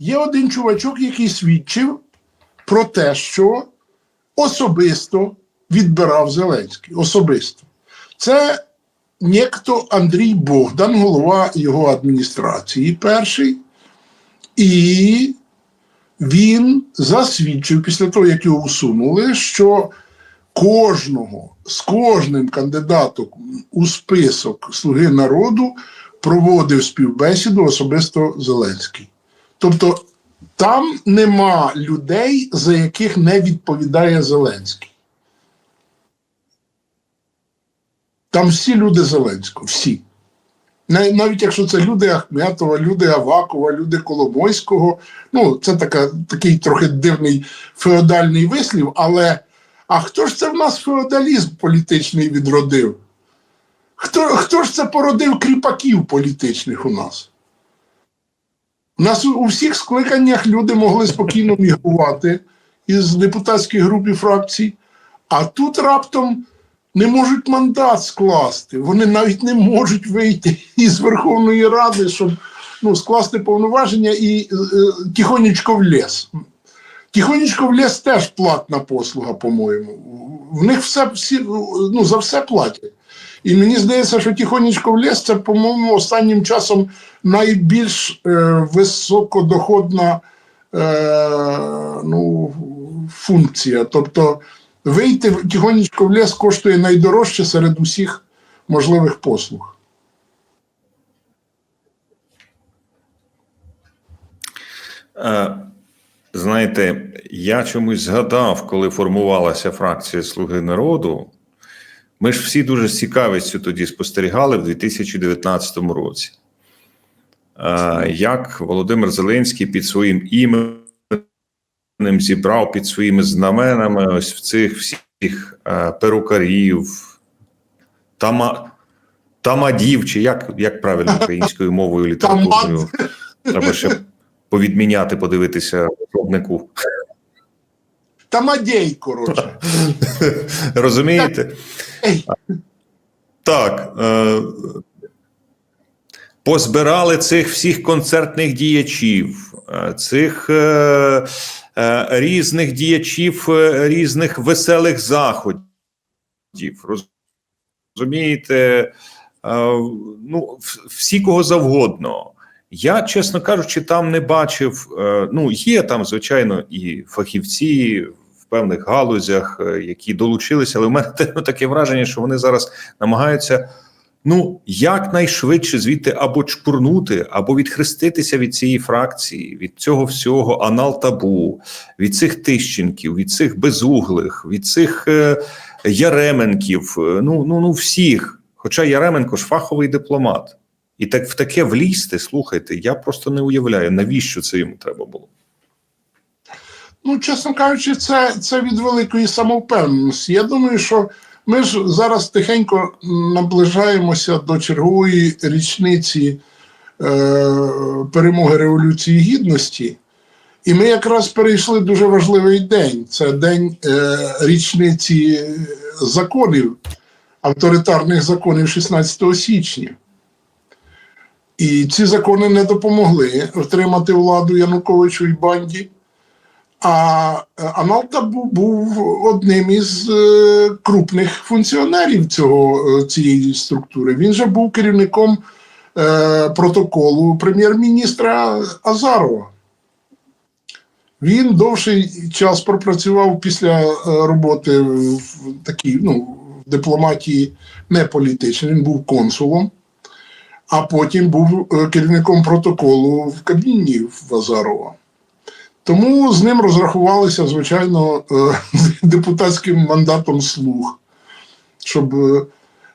є один чувачок, який свідчив про те, що особисто відбирав Зеленський. Особисто. Це некто Андрій Богдан, голова його адміністрації перший. І він засвідчив після того, як його усунули, що кожного з кожним кандидатом у список Слуги народу проводив співбесіду особисто Зеленський. Тобто там нема людей, за яких не відповідає Зеленський. Там всі люди Зеленського, всі. Навіть якщо це люди Ахметова, люди Авакова, люди Коломойського, ну це така, такий трохи дивний феодальний вислів, але а хто ж це в нас феодалізм політичний відродив? Хто, хто ж це породив кріпаків політичних у нас? Нас у всіх скликаннях люди могли спокійно мігрувати із депутатських груп і фракцій, а тут раптом не можуть мандат скласти. Вони навіть не можуть вийти із Верховної Ради, щоб ну, скласти повноваження і е, тихонечко в ліс. Тихонечко в ліс теж платна послуга, по-моєму. В них все всі, ну, за все платять. І мені здається, що тихонечко в ліс це, по-моєму, останнім часом найбільш е, високодоходна е, ну, функція. Тобто вийти тихонечко в ліс коштує найдорожче серед усіх можливих послуг. Е, Знаєте, я чомусь згадав, коли формувалася фракція Слуги народу. Ми ж всі дуже з цікавістю тоді спостерігали в 2019 році. Як Володимир Зеленський під своїм іменем зібрав під своїми знаменами ось в цих всіх перукарів, тама, тамадів, чи як, як правильно українською мовою літературною? Треба ще повідміняти, подивитися в пробнику. Тамадей, коротше. Розумієте? Так. Е, позбирали цих всіх концертних діячів, е, цих е, е, різних діячів, е, різних веселих заходів. Розумієте? Е, ну, всі кого завгодно. Я, чесно кажучи, там не бачив. е, Ну, є там, звичайно, і фахівці в певних галузях, е, які долучилися, але в мене таке враження, що вони зараз намагаються ну якнайшвидше звідти або чпурнути, або відхреститися від цієї фракції, від цього всього анал-табу, від цих тищенків, від цих безуглих, від цих е, Яременків, ну, ну, ну всіх. Хоча Яременко ж фаховий дипломат. І так в таке влізти, слухайте, я просто не уявляю, навіщо це йому треба було. Ну, чесно кажучи, це, це від великої самовпевненості. Я думаю, що ми ж зараз тихенько наближаємося до чергової річниці е, перемоги Революції Гідності. І ми якраз перейшли дуже важливий день. Це день е, річниці законів, авторитарних законів 16 січня. І ці закони не допомогли отримати владу Януковичу і банді. А е, Аналта був, був одним із е, крупних функціонерів цього, е, цієї структури. Він же був керівником е, протоколу прем'єр-міністра Азарова. Він довший час пропрацював після е, роботи в такій ну, дипломатії не політичній, він був консулом, а потім був е, керівником протоколу в кабіні в Азарова. Тому з ним розрахувалися, звичайно, е, депутатським мандатом слуг. Щоб, е,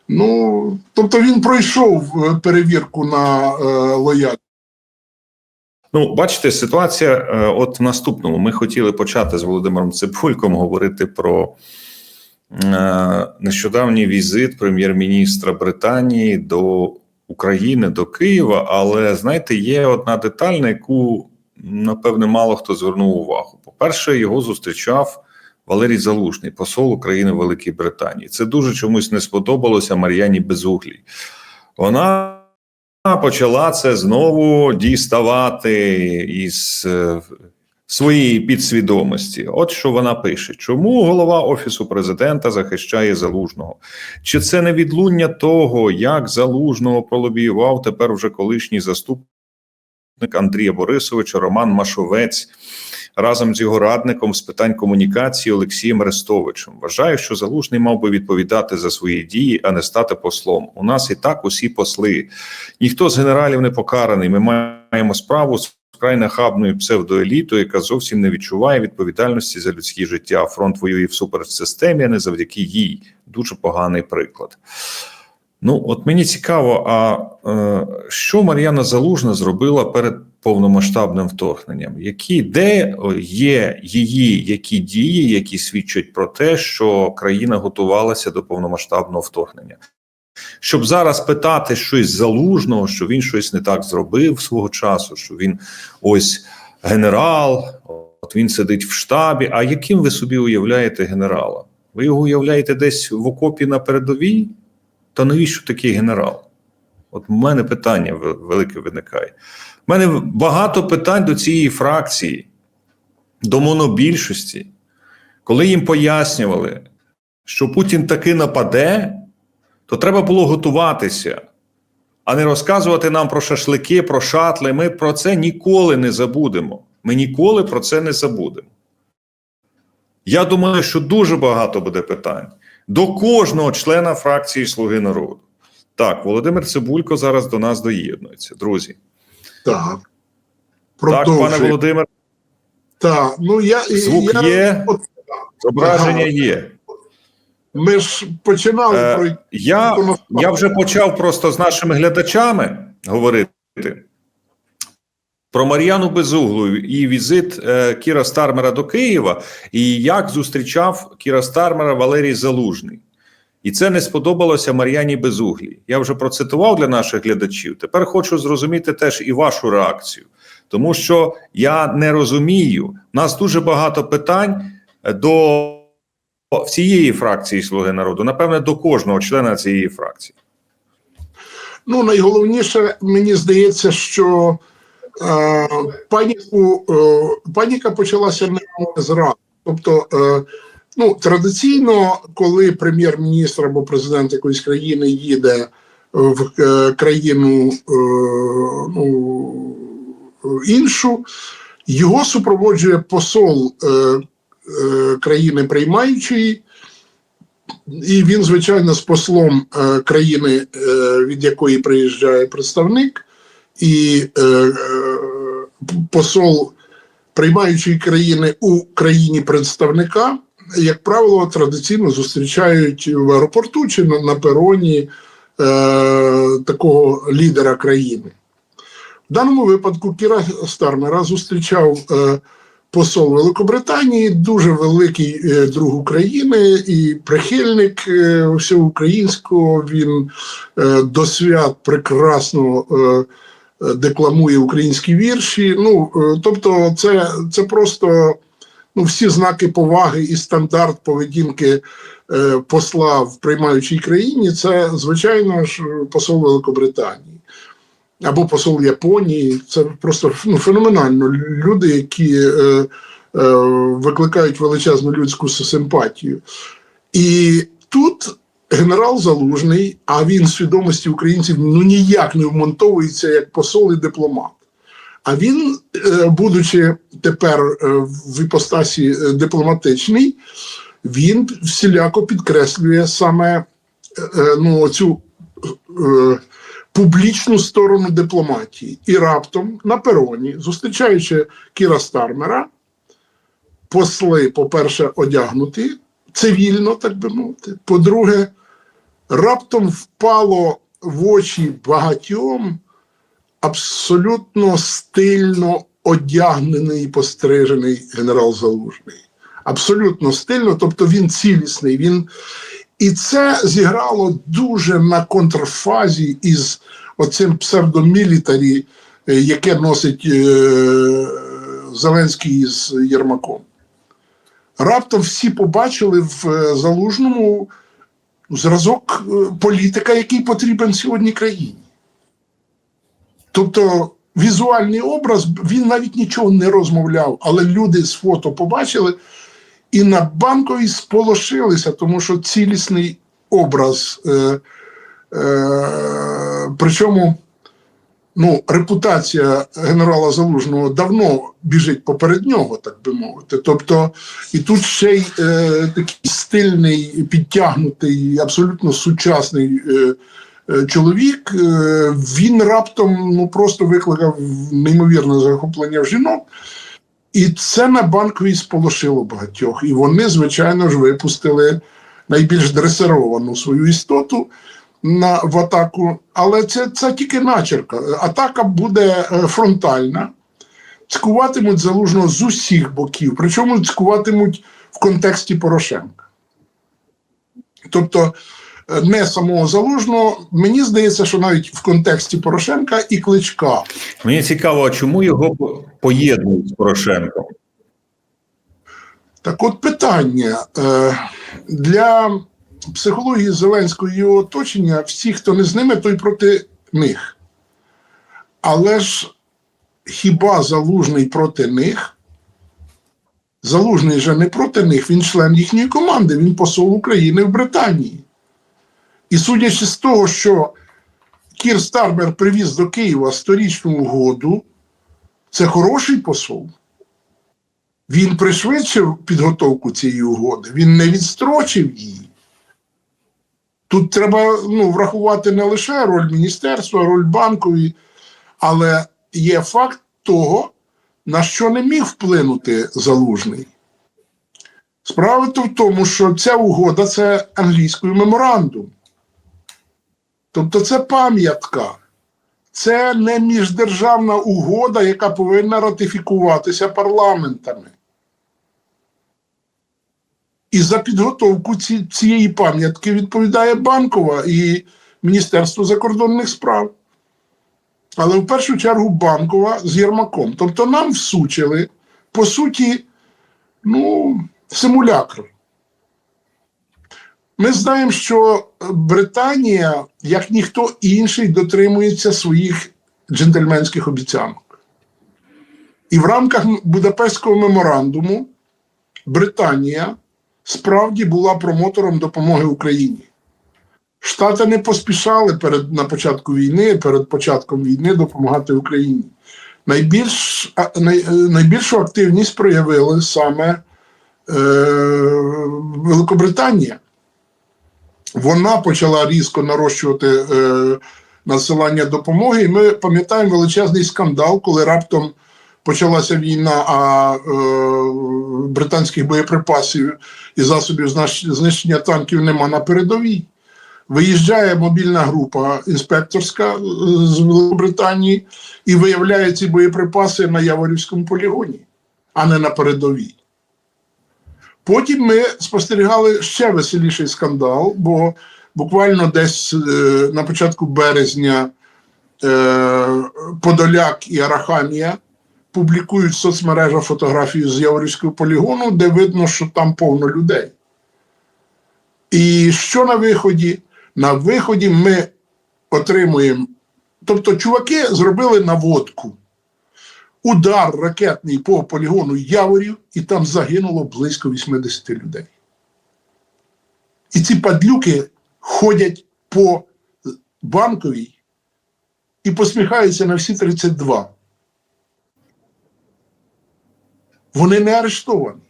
ну, тобто він пройшов перевірку на лояльність. Ну, бачите, ситуація от в наступному. Ми хотіли почати з Володимиром Цибульком говорити про нещодавній візит прем'єр-міністра Британії до України, до Києва. Але знаєте, є одна деталь, на яку напевне мало хто звернув увагу. По-перше, його зустрічав Валерій Залужний, посол України в Великій Британії. Це дуже чомусь не сподобалося Мар'яні Безуглій. Вона почала це знову діставати із своєї підсвідомості. От що вона пише: чому голова офісу президента захищає залужного? Чи це не відлуння того, як залужного пролобіював тепер вже колишній заступник Андрія Борисовича Роман Машовець? Разом з його радником з питань комунікації Олексієм Рестовичем вважаю, що залужний мав би відповідати за свої дії, а не стати послом. У нас і так усі посли. Ніхто з генералів не покараний. Ми маємо справу з вкрай нахабною псевдоелітою, яка зовсім не відчуває відповідальності за людське життя. Фронт воює всупереч системі, а не завдяки їй. Дуже поганий приклад. Ну, от мені цікаво, а е, що Мар'яна Залужна зробила перед повномасштабним вторгненням? Які де є її які дії, які свідчать про те, що країна готувалася до повномасштабного вторгнення? Щоб зараз питати щось залужного, що він щось не так зробив свого часу, що він ось генерал, от він сидить в штабі. А яким ви собі уявляєте генерала? Ви його уявляєте десь в окопі на передовій? То навіщо такий генерал? От в мене питання велике виникає. У мене багато питань до цієї фракції, до монобільшості, коли їм пояснювали, що Путін таки нападе, то треба було готуватися, а не розказувати нам про шашлики, про шатли. Ми про це ніколи не забудемо. Ми ніколи про це не забудемо. Я думаю, що дуже багато буде питань до кожного члена фракції Слуги народу. Так, Володимир Цибулько зараз до нас доєднується. Друзі, Так. так, пане Володимир, Так, ну я, звук я, є, зображення Ага. є. Ми ж починали Е, про Я, я вже почав просто з нашими глядачами говорити про Мар'яну Безуглу і візит е, Кіра Стармера до Києва, і як зустрічав Кіра Стармера Валерій Залужний. І це не сподобалося Мар'яні Безуглій. Я вже процитував для наших глядачів. Тепер хочу зрозуміти теж і вашу реакцію, тому що я не розумію. У нас дуже багато питань до всієї фракції Слуги народу, напевне, до кожного члена цієї фракції. Ну, найголовніше, мені здається, що е, паніку, е, паніка почалася не зразу. Тобто, е, ну, традиційно, коли прем'єр-міністр або президент якоїсь країни їде в е, країну е, ну, іншу, його супроводжує посол е, країни приймаючої. І він, звичайно, з послом е, країни, е, від якої приїжджає представник, і е, е, посол приймаючої країни у країні представника, як правило, традиційно зустрічають в аеропорту чи на, пероні е, такого лідера країни. В даному випадку Кіра Стармера зустрічав е, посол Великобританії, дуже великий е, друг України і прихильник е, всього українського. Він е, до свят прекрасно декламує українські вірші. Ну, тобто, це, це просто ну, всі знаки поваги і стандарт поведінки посла в приймаючій країні. Це, звичайно ж, посол Великобританії. Або посол Японії, це просто ну, феноменально. Люди, які е, е, викликають величезну людську симпатію. І тут генерал Залужний, а він в свідомості українців ну ніяк не вмонтовується як посол і дипломат. А він, е, будучи тепер е, в іпостасі е, дипломатичний, він всіляко підкреслює саме ну, цю. Публічну сторону дипломатії. І раптом на пероні, зустрічаючи Кіра Стармера, посли, по-перше, одягнуті цивільно, так би мовити. По-друге, раптом впало в очі багатьом абсолютно стильно одягнений і пострижений генерал Залужний. Абсолютно стильно, тобто він цілісний. Він і це зіграло дуже на контрфазі із оцим псевдомілітарі, е, яке носить е, Зеленський з Єрмаком. Раптом всі побачили в е, залужному зразок е, політика, який потрібен сьогодні країні. Тобто візуальний образ, він навіть нічого не розмовляв, але люди з фото побачили і на банковій сполошилися, тому що цілісний образ. Е, е, причому ну, репутація генерала Залужного давно біжить поперед нього, так би мовити. Тобто, і тут ще й е, такий стильний, підтягнутий, абсолютно сучасний е, е, чоловік. Е, він раптом ну, просто викликав неймовірне захоплення в жінок. І це на банковій сполошило багатьох. І вони, звичайно ж, випустили найбільш дресировану свою істоту на, в атаку. Але це, це тільки начерка. Атака буде е, фронтальна. Цькуватимуть залужно з усіх боків, причому цькуватимуть в контексті Порошенка. Тобто не самого залужного, мені здається, що навіть в контексті Порошенка і кличка. Мені цікаво, а чому його поєднують з Порошенком? Так от питання е, для психології Зеленського і його оточення, всі, хто не з ними, той проти них. Але ж хіба залужний проти них? Залужний же не проти них, він член їхньої команди, він посол України в Британії. І судячи з того, що Кір Стармер привіз до Києва сторічну угоду, це хороший посол. Він пришвидшив підготовку цієї угоди, він не відстрочив її. Тут треба ну, врахувати не лише роль міністерства, роль банкової, але є факт того, на що не міг вплинути залужний. Справа в тому, що ця угода це англійською меморандум. Тобто це пам'ятка. Це не міждержавна угода, яка повинна ратифікуватися парламентами. І за підготовку ці, цієї пам'ятки відповідає банкова і Міністерство закордонних справ. Але в першу чергу банкова з Єрмаком. Тобто нам всучили, по суті, ну, симулякр. Ми знаємо, що Британія, як ніхто інший, дотримується своїх джентльменських обіцянок. І в рамках Будапештського меморандуму Британія справді була промотором допомоги Україні. Штати не поспішали перед, на початку війни, перед початком війни допомагати Україні. Найбільш, най, найбільшу активність проявили саме е, Великобританія. Вона почала різко нарощувати е, насилання допомоги. І ми пам'ятаємо величезний скандал, коли раптом почалася війна, а е, британських боєприпасів і засобів знищення танків нема на передовій. Виїжджає мобільна група інспекторська е, з Великобританії і виявляє ці боєприпаси на Яворівському полігоні, а не на передовій. Потім ми спостерігали ще веселіший скандал, бо буквально десь е, на початку березня е, Подоляк і Арахамія публікують в соцмережах фотографію з Яворівського полігону, де видно, що там повно людей. І що на виході? На виході ми отримуємо. Тобто, чуваки зробили наводку. Удар ракетний по полігону Яворів, і там загинуло близько 80 людей. І ці падлюки ходять по банковій і посміхаються на всі 32. Вони не арештовані.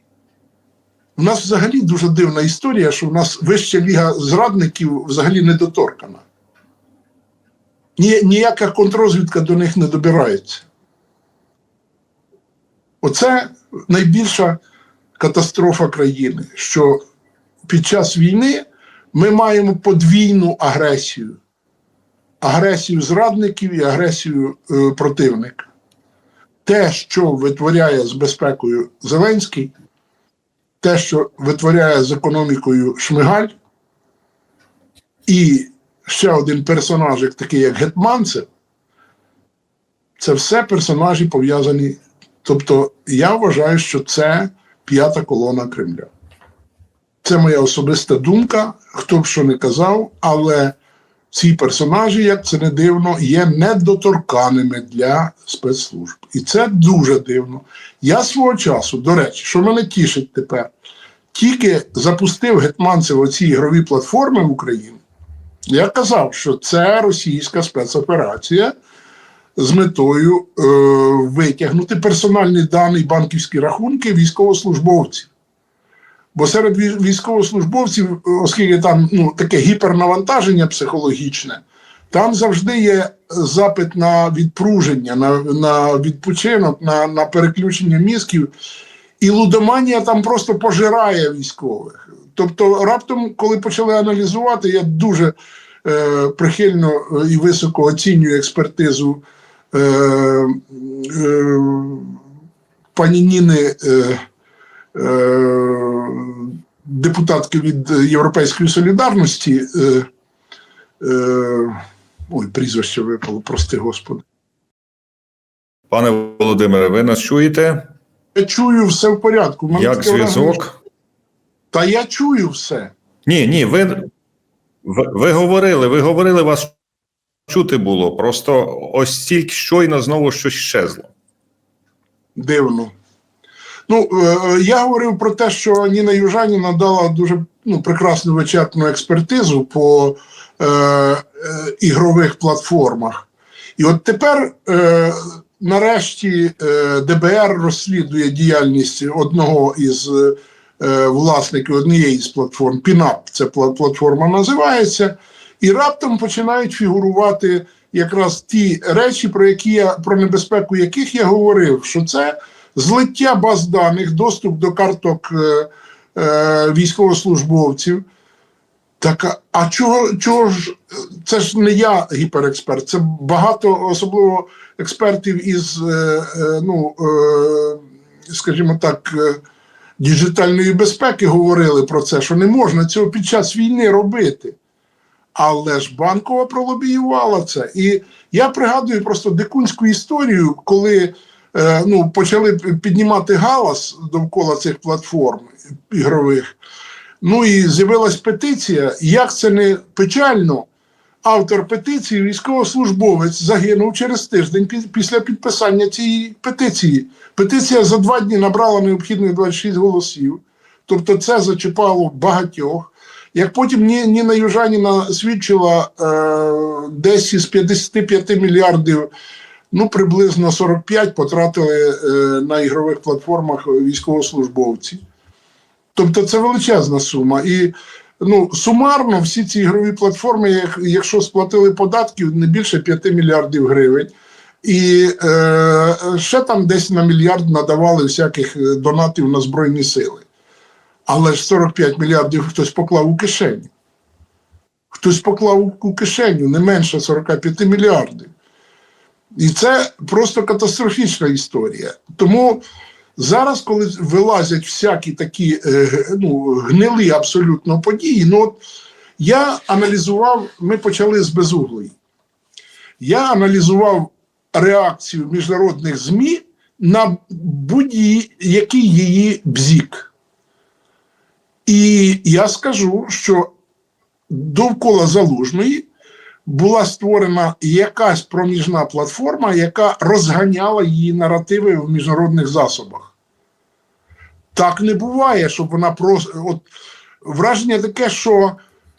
У нас взагалі дуже дивна історія, що в нас вища ліга зрадників взагалі недоторкана. Ні, ніяка контррозвідка до них не добирається. Оце найбільша катастрофа країни, що під час війни ми маємо подвійну агресію: агресію зрадників і агресію е, противника. Те, що витворяє з безпекою Зеленський, те, що витворяє з економікою Шмигаль, і ще один персонажик, такий як Гетманцев, це все персонажі пов'язані. Тобто, я вважаю, що це п'ята колона Кремля. Це моя особиста думка, хто б що не казав, але ці персонажі, як це не дивно, є недоторканими для спецслужб. І це дуже дивно. Я свого часу, до речі, що мене тішить тепер, тільки запустив Гетманцев оці ігрові платформи в Україні. Я казав, що це російська спецоперація з метою е, витягнути персональні дані, банківські рахунки військовослужбовців. Бо серед військовослужбовців, оскільки там ну, таке гіпернавантаження психологічне, там завжди є запит на відпруження, на, на відпочинок, на, на переключення мізків. І лудоманія там просто пожирає військових. Тобто, раптом, коли почали аналізувати, я дуже е, прихильно е, і високо оцінюю експертизу е, е, пані Ніни, е, е, депутатки від Європейської солідарності. Е, е, ой, прізвище випало, прости господи. Пане Володимире, ви нас чуєте? Я чую все в порядку. Мене Як зв'язок? Та я чую все. Ні, ні, ви, ви, ви говорили, ви говорили, вас чути було. Просто ось тільки щойно знову щось щезло. Дивно. Ну, е, е, я говорив про те, що Ніна Южаніна дала дуже ну, прекрасну вичерпну експертизу по е, е, ігрових платформах. І от тепер, е, нарешті, е, ДБР розслідує діяльність одного із е, власників однієї з платформ. Пінап, це платформа називається. І раптом починають фігурувати якраз ті речі, про які я про небезпеку яких я говорив, що це злиття баз даних, доступ до карток е, е, військовослужбовців. Так, а- чого, чого ж це ж не я гіперексперт, це багато, особливо експертів із, е, е, ну, е, скажімо так, е, діджитальної безпеки говорили про це, що не можна цього під час війни робити. Але ж банкова пролобіювала це. І я пригадую просто дикунську історію, коли е, ну, почали піднімати галас довкола цих платформ ігрових. Ну і з'явилась петиція. Як це не печально, автор петиції, військовослужбовець, загинув через тиждень пі- після підписання цієї петиції. Петиція за два дні набрала необхідних 26 голосів. Тобто це зачіпало багатьох. Як потім Ніна Южаніна свідчила, е, десь із 55 мільярдів, ну приблизно 45 потратили е, на ігрових платформах військовослужбовці. Тобто це величезна сума. І ну, сумарно всі ці ігрові платформи, як- якщо сплатили податків, не більше 5 мільярдів гривень. І е, ще там десь на мільярд надавали всяких е, донатів на Збройні Сили. Але ж 45 мільярдів хтось поклав у кишеню. Хтось поклав у- кишеню не менше 45 мільярдів. І це просто катастрофічна історія. Тому зараз, коли вилазять всякі такі е, ну, гнилі абсолютно події, ну от я аналізував, ми почали з безуглої. Я аналізував реакцію міжнародних ЗМІ на будь-який її бзік. І я скажу, що довкола залужної була створена якась проміжна платформа, яка розганяла її наративи в міжнародних засобах. Так не буває, щоб вона просто. От враження таке, що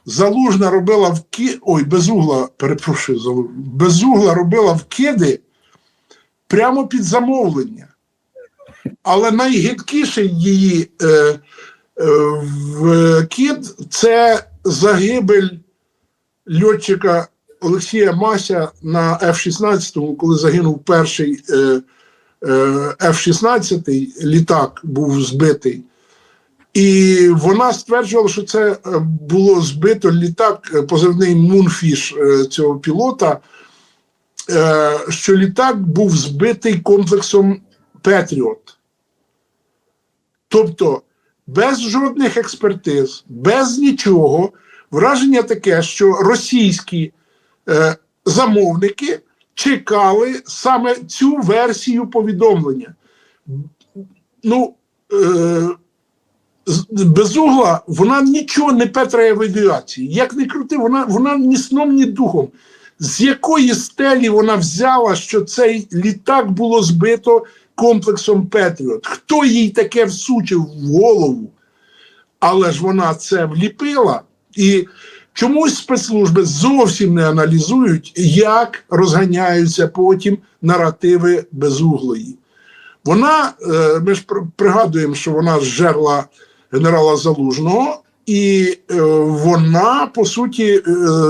залужна робила вки... Ой, безугла, перепрошую, Залу- безугла робила вкиди прямо під замовлення. Але найгидкіший її е, е, вкид це загибель льотчика Олексія Мася на F-16, коли загинув перший е, е, F-16, літак був збитий. І вона стверджувала, що це було збито літак, позивний Мунфіш цього пілота, що літак був збитий комплексом Петріот. Тобто без жодних експертиз, без нічого, враження таке, що російські е, замовники чекали саме цю версію повідомлення. Ну, е, з- безугла, вона нічого не петрає в авіації. Як не крути, вона, вона ні сном, ні духом. З якої стелі вона взяла, що цей літак було збито комплексом Петріот? Хто їй таке всучив в голову? Але ж вона це вліпила. І чомусь спецслужби зовсім не аналізують, як розганяються потім наративи безуглої. Вона, е, ми ж пригадуємо, що вона зжерла генерала Залужного, і е, вона, по суті, е,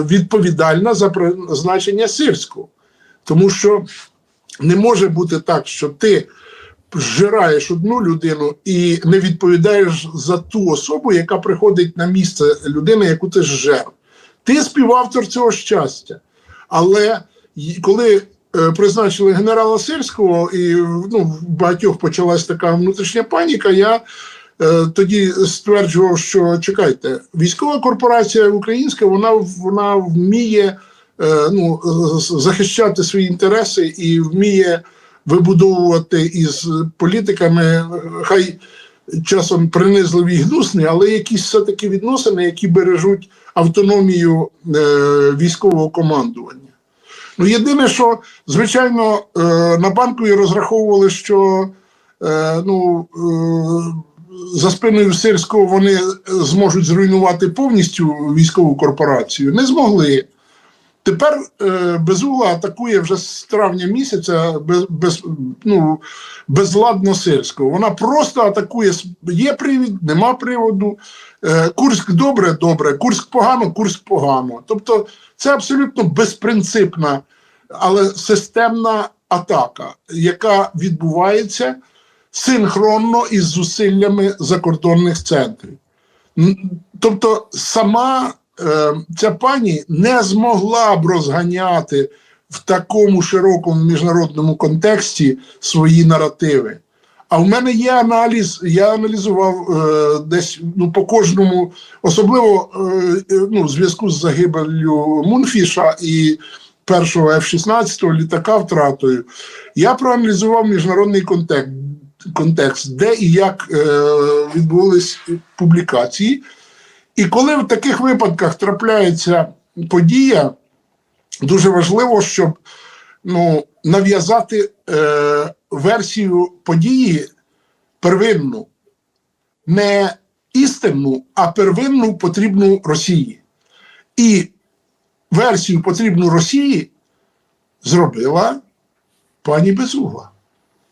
відповідальна за призначення Сирського. Тому що не може бути так, що ти зжираєш одну людину і не відповідаєш за ту особу, яка приходить на місце людини, яку ти зжер. Ти співавтор цього щастя. Але коли е, призначили генерала Сирського, і ну, в багатьох почалась така внутрішня паніка, я е, тоді стверджував, що чекайте, військова корпорація українська, вона, вона вміє ну, захищати свої інтереси і вміє вибудовувати із політиками, е, хай часом принизливі і гнусні, але якісь все-таки відносини, які бережуть автономію е, військового командування. Ну, єдине, що, звичайно, е, на банку і розраховували, що е, ну, е, за спиною Сирського вони зможуть зруйнувати повністю військову корпорацію. Не змогли. Тепер е, Безугла атакує вже з травня місяця без, без, ну, безладно Сирського. Вона просто атакує. Є привід, нема приводу. Е, Курськ добре, добре, Курськ погано, Курськ погано. Тобто це абсолютно безпринципна, але системна атака, яка відбувається синхронно із зусиллями закордонних центрів. Тобто, сама ця пані не змогла б розганяти в такому широкому міжнародному контексті свої наративи. А в мене є аналіз, я аналізував е, десь ну, по кожному, особливо е, е, ну, в зв'язку з загибелью Мунфіша і першого F-16 літака втратою. Я проаналізував міжнародний контекст, контекст де і як е, відбулись публікації. І коли в таких випадках трапляється подія, дуже важливо, щоб ну, нав'язати е, версію події первинну, не істинну, а первинну потрібну Росії. І версію потрібну Росії зробила пані Безугла.